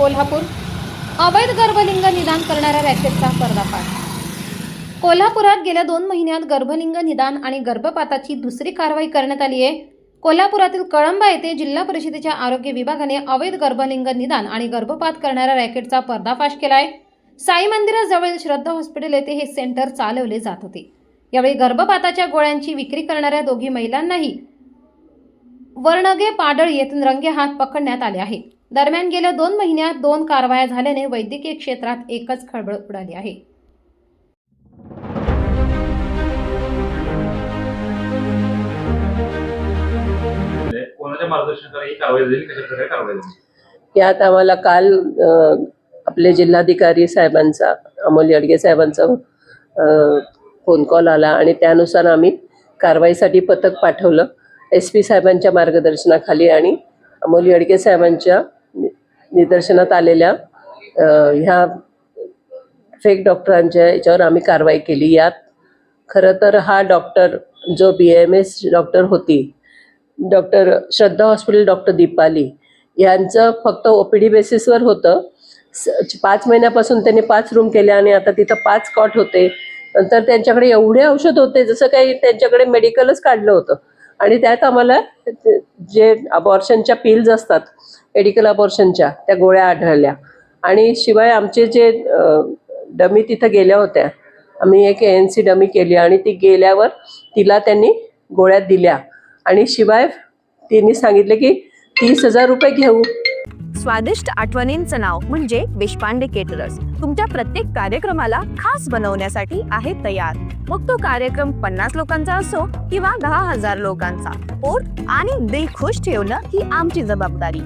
कोल्हापूर. अवैध गर्भलिंग निदान करणाऱ्या रॅकेटचा पर्दाफाश. कोल्हापुरात गेल्या दोन महिन्यात गर्भलिंग निदान आणि गर्भपाताची दुसरी कारवाई करण्यात आली आहे. कोल्हापुरातील कळंबा येथे जिल्हा परिषदेच्या आरोग्य विभागाने अवैध गर्भलिंग निदान आणि गर्भपात करणाऱ्या रॅकेटचा पर्दाफाश केलाय. साई मंदिराजवळील श्रद्धा हॉस्पिटल येथे हे सेंटर चालवले जात होते. यावेळी गर्भपाताच्या गोळ्यांची विक्री करणाऱ्या दोघी महिलांनाही वर्णगे पाडळ येथून रंगे हात पकडण्यात आले आहे. दरम्यान गेल्या दोन महिन्यात दोन कारवाया झाल्याने वैद्यकीय क्षेत्रात एकच खळबळ उडाली आहे. म्हणजे ही यात आम्हाला काल आपले जिल्हाधिकारी साहेबांचा अमोल येडगे साहेबांचा फोन कॉल आला आणि त्यानुसार आम्ही कारवाईसाठी पथक पाठवलं. एस पी साहेबांच्या मार्गदर्शनाखाली आणि अमोल येडगे साहेबांच्या निदर्शनात आलेल्या ह्या फेक डॉक्टरांच्या याच्यावर आम्ही कारवाई केली. यात खरं तर हा डॉक्टर जो बी एम एस डॉक्टर होती doctor Shraddha hospital doctor Deepali यांचं फक्त ओ पी डी बेसिसवर होतं. पाच महिन्यापासून त्यांनी पाच रूम केले आणि आता तिथं पाच कॉट होते. नंतर त्यांच्याकडे एवढे औषध होते जसं काही त्यांच्याकडे मेडिकलच काढलं होतं. आणि त्यात आम्हाला जे अबॉर्शनच्या पिल्स असतात एडिकल अपॉर्शनच्या त्या गोळ्या आढळल्या. आणि शिवाय आमचे जे डमी तिथं गेल्या होत्या आम्ही एक एन सी डमी केली आणि ती गेल्यावर तिला त्यांनी गोळ्या दिल्या. आणि शिवाय तिने सांगितले की तीस हजार रुपये घेऊ. स्वादिष्ट आठवणींचं नाव म्हणजे देशपांडे केटरर्स तुमच्या प्रत्येक कार्यक्रमाला खास बनवण्यासाठी आहे तयार. मग तो कार्यक्रम पन्नास लोकांचा असो किंवा दहा हजार लोकांचा. पोट आणि दिल खुश ठेवणं ही आमची जबाबदारी.